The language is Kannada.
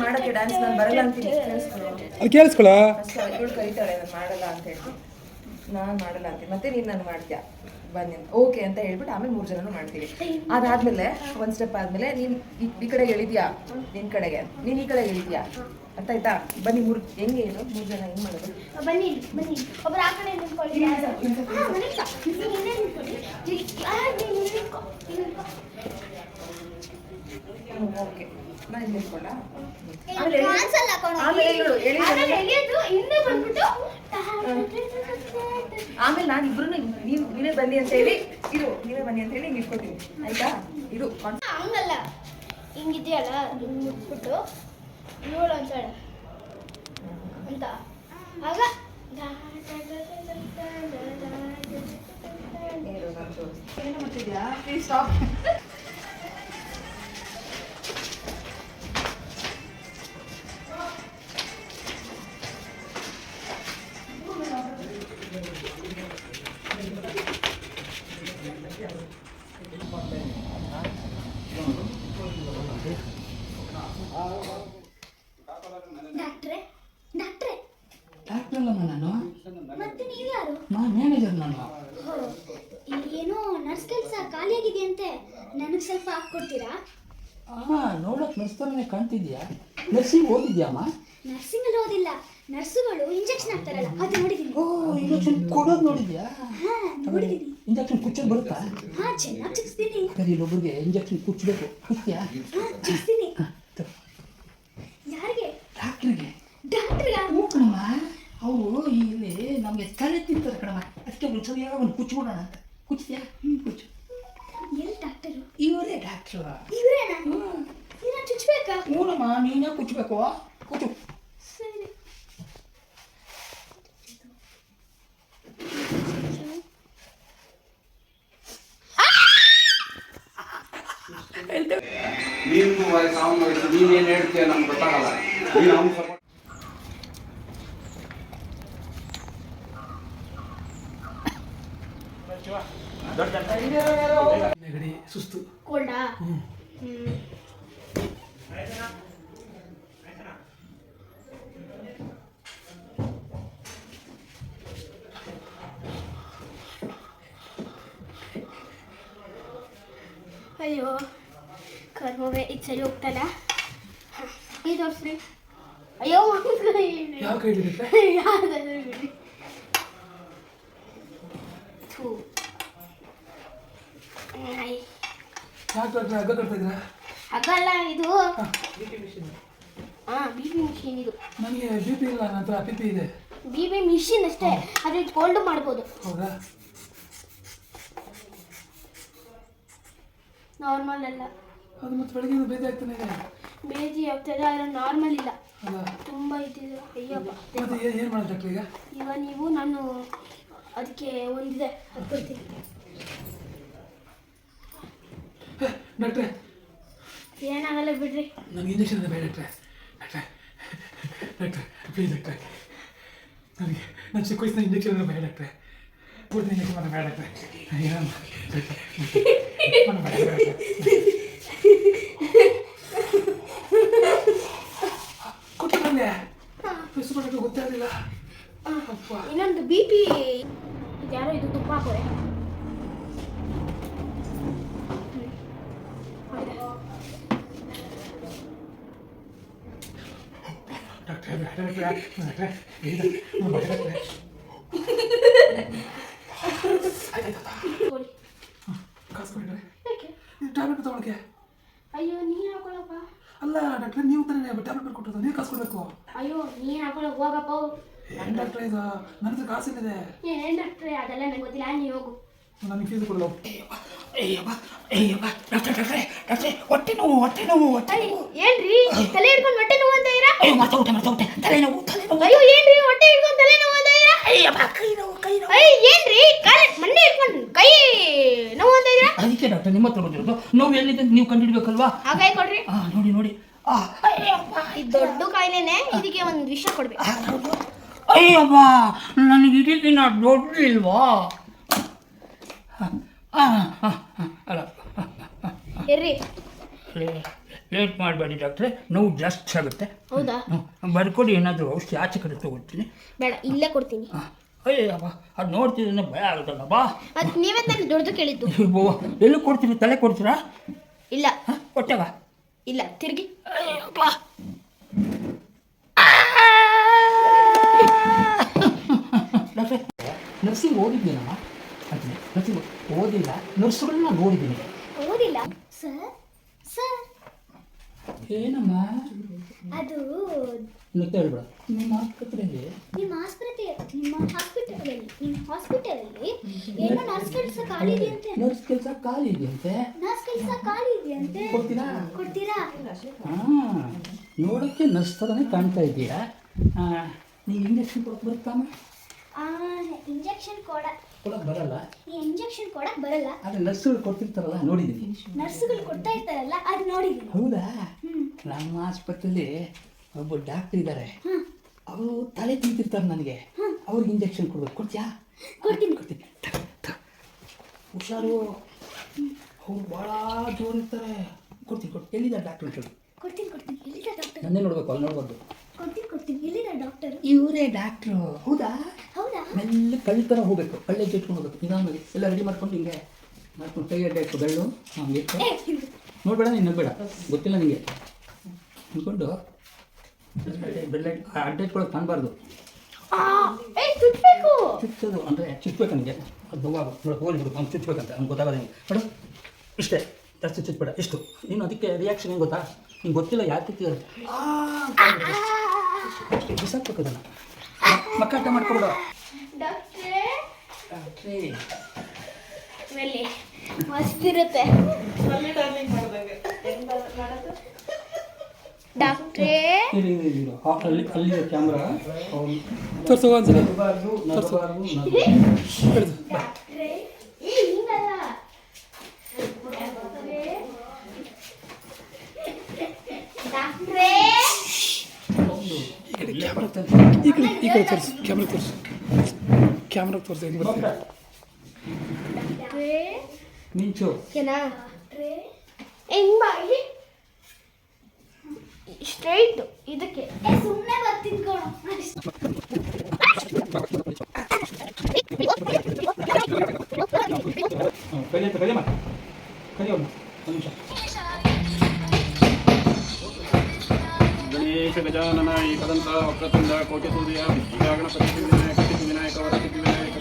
ಮಾಡಕ್ಕೆ ಡ್ಯಾನ್ಸ್ ನಾನು ಬರಲ್ಲ ಅಂತೀನಿ. ಅಲ್ಲಿ ಕೇಳಿಸ್ಕೊಳ? ಇವಳು ಕರೀತಾಳೆ ನಾನು ಮಾಡಲ್ಲ ಅಂತ ಹೇಳಿ ನಾನು ಮಾಡಲ್ಲ ಅಂತೀನಿ. ಮತ್ತೆ ನೀನು ನಾನು ಮಾಡ್ತೀಯ? ಬನ್ನಿ ಓಕೆ ಅಂತ ಹೇಳ್ಬಿಟ್ಟು ಆಮೇಲೆ ಮೂರು ಜನನು ಮಾಡ್ತೀವಿ. ಅದಾದ್ಮೇಲೆ ಒಂದ್ ಸ್ಟೆಪ್ ಆದ್ಮೇಲೆ ನೀನ್ ಈ- ಈ ಕಡೆಗೆ ಎಳಿದ್ಯಾ? ನಿನ್ ಕಡೆಗೆ. ನೀನ್ ಈ ಕಡೆ ಎಳಿದ್ಯಾ? ಅರ್ಥ ಆಯ್ತಾ ಬನ್ನಿ ಮೂರು ಹೆಂಗೆ ಇದು? ಮೂರು ಜನ ಹೆಂಗ್ ಮಾಡೋದು? ಬನ್ನಿ ಬನ್ನಿ. ಒಬ್ಬರು ಆ ಕಡೆ ಹಾ, ಹಿಂದೆ ನಿಂತ್ಕೊಳ್ಳಿ. ಈ- ಆ, ನೀನು ಇಲ್ಲಿ ನಿಂತ್ಕೊ. ಇಲ್ಲಿ ನಿಂತ್ಕೊ. ಓಕೆ ನಾನು ಆಮೇಲೆ ನಾನು ಇಬ್ರು ನೀವು ನೀವೇ ಬನ್ನಿ ಅಂತ ಹೇಳಿ ಇರು ನೀವೇ ಬನ್ನಿ ಅಂತ ಹೇಳಿ ನಿಂತ್ಕೋತೀನಿ. ಆಯ್ತಾ? ಇರು ಹಂಗಲ್ಲ. ಹಿಂಗಿದೆಯಲ್ಲ ಹಿಂಗ್ ಮುಟ್ಬಿಟ್ಟು ಅಂತಾಳೆ ಅಂತ. ಆಗ. ಏನು ಮಾಡ್ತಿದ್ಯಾ? ಪ್ಲೀಸ್ ಸ್ಟಾಪ್ ಸ್ವಲ್ಪ ಹಾಕ್ಕೊಡ್ತೀರಾ? ಅಮ್ಮ ನೋಡೋಕೆ ನರ್ಸ್ ಥರನೇ ಕಾಣ್ತಿದ್ಯಾ? ನರ್ಸಿಂಗ್ ಓದಿದ್ಯಾಮ್ಮ? ನರ್ಸಿಂಗ್ ಅಲ್ಲಿ ಓದಿಲ್ಲ. ನರ್ಸುಗಳು ಇಂಜೆಕ್ಷನ್ ಹಾಕ್ತಾರಲ್ಲ ಅದು ನೋಡಿದೀನಿ. ಓ ಇಂಜೆಕ್ಷನ್ ಕೊಡೋದು ನೋಡಿದ್ಯಾ? ಹಾ ನೋಡಿದೀನಿ. ಇಂಜೆಕ್ಷನ್ ಕುಚ್ಚೋದು ಬರುತ್ತಾ? ಹಾ ಚೆನ್ನಾಗಿ ಚಿಕ್ಸ್ತೀನಿ. ಸರಿ ಇಲ್ಲೊಬ್ರಿಗೆ ಇಂಜೆಕ್ಷನ್ ಕುಚ್ಚಬೇಕು ಕುಚ್ತೀಯಾ ಹಾ ಚಿಕ್ಸ್ತೀನಿ. ಯಾರಿಗೆ? ಡಾಕ್ಟ್ರಿಗೆ. ಡಾಕ್ಟ್ರಿಗೆ ಹ್ಞೂ ಕಣಮ್ಮ. ಅವರು ಇಲ್ಲಿ ನಮಗೆ ತಲೆ ತಿಂತಾರೆ ಕಣಮ್ಮ. ಅದಕ್ಕೆ ಒಂದು ಸರಿಯಾಗ ಒಂದು ಕುಚ್ಬಿಡೋಣ ಅಂತ. ಕುಚ್ತೀಯಾ ಹ್ಞೂ ಕುಚ್ಚು ಇವ್ರನ್ನ ಚುಚ್ಬೇಕಾ ಹ್ಞೂನಮ್ಮ ನೀನೇ ಕುಚ್ಚಬೇಕು ಕುಚ್ಚು. ನಿನ್ನ ವಯಸ್ಸು ಅವನ ವಯಸ್ಸು ನೀನೇನು ಹೇಳ್ತೀಯ ನಮ್ಗೆ ಗೊತ್ತಾಗಲ್ಲ. ನೀನು ಅವ್ನು ಸ್ವಲ್ಪ ಅಯ್ಯೋ ಕರ್ಮವೇ ಇದು ಸರಿ ಹೋಗ್ತಲ್ಲ ಈ ತೋರಿಸ್ರಿ ಅಯ್ಯೋ ಯಾವ ಕೈ ಹಿಡಿಯುತ್ತೆ ಯಾವ್ದಾದ್ರು ಬಿಡಿ ಥೂ ಆಯ್. ಯಾಕೆ ಹಗ್ಗ ಇದು. ಹಾಂ. ಹಾ ಬಿ ಪಿ ಮಿಷಿನ್ ಇದು. ನನಗೆ ಬಿ ಪಿ ಇಲ್ಲ ನನ್ನ ಹತ್ರ ಪಿ ಪಿ ಇದೆ. ಬಿ ಪಿ ಮಿಷಿನ್ ಅಷ್ಟೇ ಅದ್ರ ಕೋಲ್ಡ್ ಮಾಡ್ಬೋದು. ಹೌದಾ? ನಾರ್ಮಲ್ ಅಲ್ಲ. ಅದು ಮತ್ತೆ ಬೆಳಗ್ಗೆ ಬೇದಿ ಆಗ್ತಾನೆ ಇದೆ. ಬೇಜಿ ಆಗ್ತದೆ ಆದರೆ ನಾರ್ಮಲ್ ಇಲ್ಲ. ಅಲ್ಲ ತುಂಬ ಇದ್ದಿದೆ. ಅಯ್ಯಪ್ಪ ಮತ್ತೆ ಏನು ಮಾಡೋದು ಈಗ? ನೀವು ನಾನು ಅದಕ್ಕೆ ಒಂದಿದೆ ಅದು ಕೊಡ್ತೀನಿ ಹೇ, ಡಾಕ್ಟ್ರೆ ಏನಾಗಲ್ಲ ಬಿಡ್ರಿ. ನನಗೆ ಇಂಜೆಕ್ಷನ್ ಬೇಡ ಡಾಕ್ಟ್ರೆ ಡಾಕ್ಟ್ರೆ ಡಾಕ್ಟ್ರೆ ಪ್ಲೀಸ್ ಡಾಕ್ಟ್ರೆ ನನಗೆ ನಾನು ಚಿಕ್ಕ ವಯಸ್ಸಿನ ಇಂಜೆಕ್ಷನ್ ಬೇಡ ಡಾಕ್ಟ್ರೆ ಪೂರ್ತಿ ಇಂಜೆಕ್ಷನ್ ಮಾಡೋ ಬೇಡ ಡಾಕ್ಟ್ರೆ ಮಾಡೋಕ್ಕೆ ಇನ್ನೊಂದು ಬಿ ಪಿ. ಯಾರೋ ಇದು ತುಪ್ಪ ಹಾಕೋರೆ. ಡಾಕ್ಟ್ರೆ ಬೇಡ ಡಾಕ್ಟ್ರೆ ಕಾಸು ಕೊಡಿದ್ರೆ ಟ್ಯಾಬ್ಲೆಟ್ ತಗೊಳಕ್ಕೆ ಅಯ್ಯೋ ನೀನು ಹಾಕೊಳಪ್ಪ. ಅಲ್ಲ ಡಾಕ್ಟ್ರೆ ನೀವು ತಾನೇ ಟ್ಯಾಬ್ಲೆಟ್ ಕೊಟ್ಟದ್ದು ನೀವು ಕಾಸು ಕೊಡಬೇಕು. ಅಯ್ಯೋ ನೀನು ಹಾಕೊಳ್ಳೋಕೆ ಹೋಗಪ್ಪ. ಏನು ಡಾಕ್ಟ್ರೆ ಇದು? ನನ್ನ ಹತ್ರ ಕಾಸಿದೆ ಏನ್ ಡಾಕ್ಟ್ರೆ ಅದೆಲ್ಲ ನಂಗೆ ಗೊತ್ತಿಲ್ಲ ನೀ ಹೋಗು. ನನಗೆ ಫೀಸ್ ಕೊಡಲ್ಲ ಅಯ್ಯಪ್ಪ ಅಯ್ಯಪ್ಪ ಡಾಕ್ಟ್ರೆ ಡಾಕ್ಟ್ರೆ ಡಾಕ್ಟ್ರೆ ಹೊಟ್ಟೆ ನೋವು ಹೊಟ್ಟೆ ನೋವು ಹೊಟ್ಟೆ ಅಯ್ಯ, ಏನ್ರಿ? ತಲೆ ಹಿಡ್ಕೊಂಡು ಹೊಟ್ಟೆ ನೋವು ಅಂತ ಇರಾ ಅಯ್ಯೋ ಮತ್ತೆ ಊಟ ಮತ್ತೆ ಊಟ ತಲೆನೋವು ತಲೆನೋವು ಅಯ್ಯೋ ಏನ್ರಿ? ಹೊಟ್ಟೆ ಹಿಡ್ಕೊಂಡು ತಲೆ ನೋವು ಅಂತ ಇರಾ ಅಯ್ಯಪ್ಪ ಕೈ ನೋವು ಕೈ ನೋವು. ಅಯ್ಯ ಏನ್ರಿ? ಕಾಲ ಮೊನ್ನೆ ಹಿಡ್ಕೊಂಡು ಕೈ ನೋವು ಅಂತ ಇರಾ ಅದಕ್ಕೆ ಡಾಕ್ಟರ್ ನಿಮ್ಮ ಹತ್ರ ಬಂದಿರೋದು. ನೋವು ಎಲ್ಲಿದೆ ಅಂತ ನೀವು ಕಂಡುಹಿಡ್ಬೇಕಲ್ವಾ? ಹಾಗಾಯ್ ಕೊಡ್ರಿ. ಹಾ ನೋಡಿ ನೋಡಿ. ಇದು ದೊಡ್ಡ ಕಾಯಿಲೆನೆ ಇದಕ್ಕೆ ಒಂದು ವಿಷ ಕೊಡ್ಬೇಕು. ಅಯ್ಯಪ್ಪ ನನಗೆ ಇದಕ್ಕಿನ್ನ ದೊಡ್ಡ ಇಲ್ವಾ? ಅಲ್ಲ ಲೇಟ್ ಮಾಡಬೇಡಿ ಡಾಕ್ಟ್ರೆ. ನೋವು ಜಾಸ್ತಿ ಆಗುತ್ತೆ. ಹೌದಾ? ಬರ್ಕೊಡಿ ಏನಾದರೂ ಔಷಧಿ ಆಚೆ ಕಡೆ ತೊಗೊಳ್ತೀನಿ. ಬೇಡ ಇಲ್ಲೇ ಕೊಡ್ತೀನಿ. ಅಯ್ಯಪ್ಪ ಅದು ನೋಡ್ತಿದ್ರೆ ಭಯ ಆಗುತ್ತಲ್ಲ ಬಾ. ಅದು ನೀವೇ ತಾನೇ ದೊಡ್ಡದು ಕೇಳಿದ್ದು. ಎಲ್ಲಿ ಕೊಡ್ತೀರಿ? ತಲೆ ಕೊಡ್ತೀರಾ? ಇಲ್ಲ. ಹಾಂ ಬಾ ಇಲ್ಲ ತಿರುಗಿ. ಡಾಕ್ಟ್ರೆ ನರ್ಸಿಂಗ್ ಓದಿದ್ದೀನಮ್ಮ ನರ್ಸಿಂಗ್ ಓದಿಲ್ಲ. ನರ್ಸುಗಳನ್ನ ನೋಡಿದ್ದೀನಿ. ಓದಿಲ್ಲ. ಸರ್ ಸರ್ ಏನಮ್ಮ? ಅದು ಮತ್ತೆ ಹೇಳ್ಬೇಡ. ನಿಮ್ಮ ಆಸ್ಪತ್ರೆಯಲ್ಲಿ ನಿಮ್ಮ ಆಸ್ಪತ್ರೆ ನಿಮ್ಮ ಹಾಸ್ಪಿಟಲಲ್ಲಿ ನಿಮ್ಮ ಹಾಸ್ಪಿಟಲಲ್ಲಿ ಏನೋ ನರ್ಸ್ ಕೆಲಸ ಖಾಲಿ ಇದೆಯಂತೆ. ನರ್ಸ್ ಕೆಲಸ ಖಾಲಿ ಇದೆಯಂತೆ? ನರ್ಸ್ ಕೆಲಸ ಖಾಲಿ ಇದೆಯಂತೆ. ಕೊಡ್ತೀರಾ? ಕೊಡ್ತೀರಾ? ಹಾಂ. ನೋಡೋಕ್ಕೆ ನರ್ಸ್ ಥರನೇ ಕಾಣ್ತಾ ಇದೆಯಾ? ನೀವು ಇಂಜೆಕ್ಷನ್ ಕೊಡಕ್ಕೆ ಬರುತ್ತಮ್ಮ ಇಂಜೆಕ್ಷನ್ ಕೊಡ ಕೊಡಕ್ಕೆ ಬರಲ್ಲ. ಈ ಇಂಜೆಕ್ಷನ್ ಕೊಡಕ್ ಬರಲ್ಲ. ಆದರೆ ನರ್ಸ್ಗಳು ಕೊಡ್ತಿರ್ತಾರಲ್ಲ ನೋಡಿದ್ದೀನಿ ನರ್ಸ್ಗಳು ಕೊಡ್ತಾ ಇರ್ತಾರಲ್ಲ ಅದು ನೋಡಿದ್ದೀನಿ ಹೌದಾ? ನಮ್ಮ ಆಸ್ಪತ್ರೆಯಲ್ಲಿ ಒಬ್ಬ ಡಾಕ್ಟರ್ ಇದ್ದಾರೆ. ಅವರು ತಲೆ ತಿಂತಿರ್ತಾರೆ ನನಗೆ. ಅವ್ರಿಗೆ ಇಂಜೆಕ್ಷನ್ ಕೊಡ್ಬೇಕು. ಕೊಡ್ತೀಯಾ? ಕೊಡ್ತೀನಿ. ಕೊಡ್ತೀನಿ. ಹುಷಾರು. ಅವ್ರು ಭಾಳ ಜೋರು ಇರ್ತಾರೆ ಕೊಡ್ತೀನಿ ಕೊಡ್ತೀನಿ. ಎಲ್ಲಿದ್ದಾರೆ ಡಾಕ್ಟರ್ ಹೇಳಿ ಕೊಡ್ತೀನಿ ಕೊಡ್ತೀನಿ. ಎಲ್ಲಿದ್ದಾರೆ ಡಾಕ್ಟರ್ ನನ್ನೇ ನೋಡ್ಬೇಕು ಅಲ್ಲಿ ನೋಡ್ಬೋದು ಕೊಡ್ತೀನಿ ಕೊಡ್ತೀನಿ. ಎಲ್ಲಿದ್ದಾರೆ ಡಾಕ್ಟರ್ ಇವರೇ ಡಾಕ್ಟ್ರು ಹೌದಾ? ಮೆಲ್ಲ ಕಳ್ಳ ಥರ ಹೋಗ್ಬೇಕು ಕಳ್ಳೆ ಇಟ್ಕೊಂಡು ಹೋಗ್ಬೇಕು. ನಿಧಾನವಾಗಿ ಎಲ್ಲ ರೆಡಿ ಮಾಡ್ಕೊಂಡು ಹಿಂಗೆ ಮಾಡ್ಕೊಂಡು ಕೈ ಅಡ್ಡ ಇಟ್ಟು ಬೆಳ್ಳು ಹಂಗೆ ನೋಡ್ಬೇಡ ನೀನು ನಗ್ಬೇಡ. ಗೊತ್ತಿಲ್ಲ ನಿಮಗೆ ಅಂದ್ಕೊಂಡು ಬೆಲ್ಲ ಅಡ್ಡ ಇಟ್ಕೊಳಕ್ಕೆ ಕಾಣಬಾರ್ದು ಚುಚ್ಚೋದು ಅಂದರೆ ಚುಚ್ಚಬೇಕು ನನಗೆ ಅದು ನೋವಾಗ ನೋಡಿ ಹೋಗಿ ಬಿಡು ಅವ್ನು ಚುಚ್ಚಬೇಕಂತ ಅವ್ನು ಗೊತ್ತಾಗೋದು ನಿಮಗೆ ನೋಡು ಇಷ್ಟೇ. ಜಾಸ್ತಿ ಚುಚ್ಚಬೇಡ ಇಷ್ಟು. ನೀನು ಅದಕ್ಕೆ ರಿಯಾಕ್ಷನ್ ಏನು ಗೊತ್ತಾ? ನಿಂಗೆ ಗೊತ್ತಿಲ್ಲ ಯಾಕೆ ಬಿಸಾಕ್ಬೇಕು ಅದನ್ನು. ಮಕ್ಕಾಟ ಮಾಡ್ಕೊಬಿಡು. ಡಾಕ್ಟ್ರೇ ಡಾಕ್ಟ್ರೇ ಮೇಲೆ ಮಸ್ತಿರುತ್ತೆ ಡಾಕ್ಟ್ರೇ ಇರಿ ಇಲ್ಲಿ ಆ, ಅಲ್ಲಿ ಅಲ್ಲಿ ಕ್ಯಾಮ್ರಾ ತೋರ್ಸು ಒಂದ್ಸಲ. ನಗಬಾರ್ದು ಡಾಕ್ಟ್ರೇ ಏ ಹಿಂಗಲ್ಲ. ಡಾಕ್ಟ್ರೇ ಈ ಕಡೆ ಈ ಕಡೆ ತೋರಿಸು. ಕ್ಯಾಮ್ರಾ ತೋರಿಸು. ಕ್ಯಾಮ್ರಾ ತೋರಿಸಿ ಹೆಂಗೆ ಬರ್ತದೆ? ನಿಂಚು. ಸ್ಟ್ರೈಟ್. ಇದಕ್ಕೆ. ಸುಮ್ಮನೆ ಬರ್ತೀನಿ ಕಲಿಯತ್ತ ಕಲಿಯಮ್ಮ ಕಲಿಯಮ್ಮ ಒಂದು ನಿಮಿಷ. ಗಣೇಶ ಗಜಾನನ ಪದಂತ ವಕ್ರತುಂಡ ಕೋಟಿ ಸೂರ್ಯ ವಿದ್ಯಾಗಣಪತಿ ವಿನಾಯಕ ವಿನಾಯಕ ವರಸಿದ್ಧಿ ವಿನಾಯಕ